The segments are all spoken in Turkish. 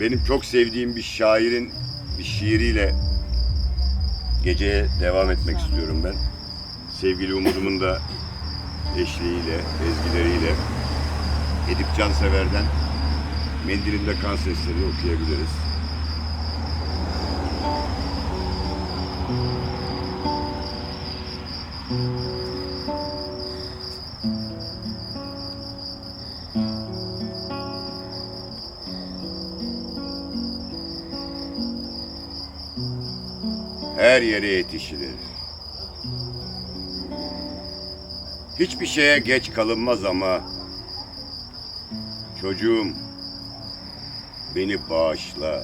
benim çok sevdiğim bir şairin bir şiiriyle geceye devam etmek istiyorum ben. Sevgili Umudum'un da eşliğiyle, ezgileriyle Edip Cansever'den Mendilimde Kan Sesleri okuyabiliriz. Her yere yetişilir. Hiçbir şeye geç kalınmaz ama çocuğum beni bağışla.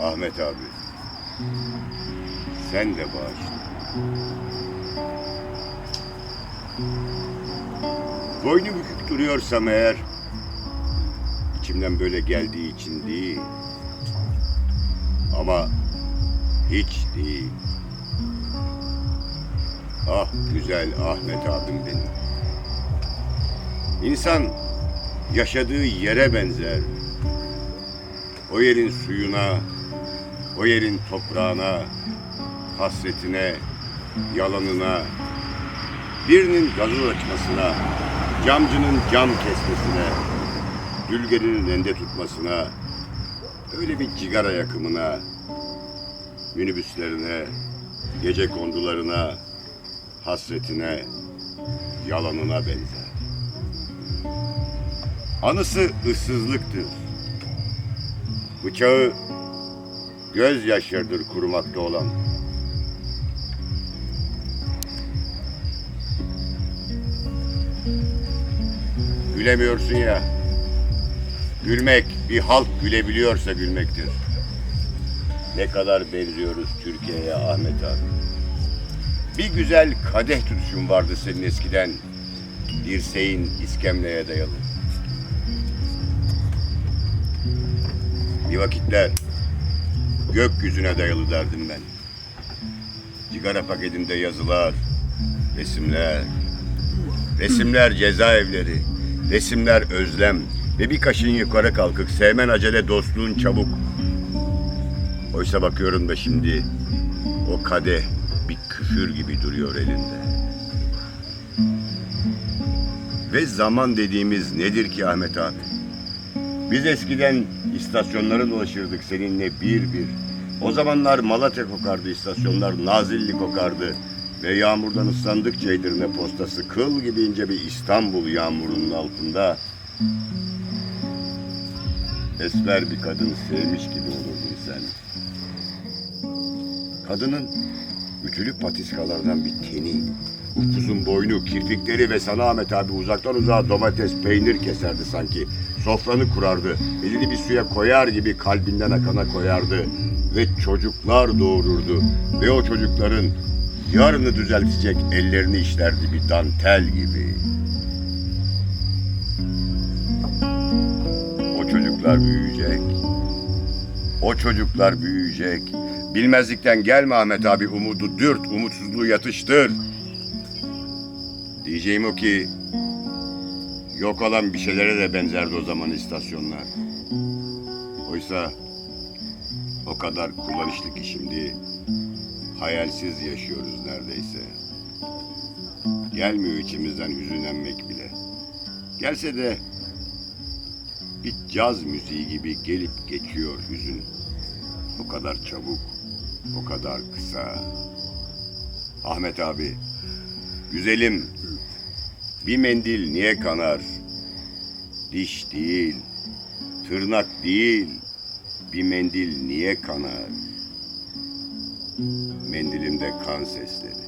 Ahmet abi. Sen de bağışla. Boynu bükük duruyorsam eğer içimden böyle geldiği için değil. Ama hiç değil. Ah güzel Ahmet abim benim. İnsan yaşadığı yere benzer. O yerin suyuna, o yerin toprağına, hasretine, yalanına, birinin gazoz açmasına, camcının cam kesmesine, dülgerinin rende tutmasına, öyle bir cigara yakımına, minibüslerine, gece kondularına, hasretine, yalanına benzer. Anısı ıssızlıktır. Bıçağı gözyaşlarıdır kurumakta olan. Gülemiyorsun ya. Gülmek bir halk gülebiliyorsa gülmektir. Ne kadar benziyoruz Türkiye'ye Ahmet abi. Bir güzel kadeh tutuşun vardı senin eskiden. Dirseğin iskemleye dayalı. Bir vakitler gökyüzüne dayalı derdim ben. Sigara paketinde yazılar, resimler, resimler cezaevleri, resimler özlem ve bir kaşın yukarı kalkık, sevmen acele, dostluğun çabuk. Oysa bakıyorum da şimdi o kadeh bir küfür gibi duruyor elinde. Ve zaman dediğimiz nedir ki Ahmet abi? Biz eskiden istasyonlara dolaşırdık seninle bir bir. O zamanlar Malatya kokardı istasyonlar, Nazilli kokardı. Ve yağmurdan ıslandıkça Edirne postası kıl gibi ince bir İstanbul yağmurunun altında esmer bir kadın sevmiş gibi olurdun sen. Kadının ütülü patiskalardan bir teni, upuzun boynu, kirpikleri ve sana Ahmet abi uzaktan uzağa domates, peynir keserdi sanki. Sofranı kurardı, elini bir suya koyar gibi kalbinden akana koyardı. Ve çocuklar doğururdu. Ve o çocukların yarını düzeltecek ellerini işlerdi bir dantel gibi. Çocuklar büyüyecek. O çocuklar büyüyecek. Bilmezlikten gelme Ahmet abi umudu dürt, umutsuzluğu yatıştır. Diyeceğim o ki yok olan bir şeylere de benzerdi o zaman istasyonlar. Oysa o kadar kullanışlı ki şimdi hayalsiz yaşıyoruz neredeyse. Gelmiyor içimizden hüzünlenmek bile. Gelse de bir caz müziği gibi gelip geçiyor hüzün. O kadar çabuk, o kadar kısa. Ahmet abi, güzelim, bir mendil niye kanar? Diş değil, tırnak değil, bir mendil niye kanar? Mendilimde kan sesleri.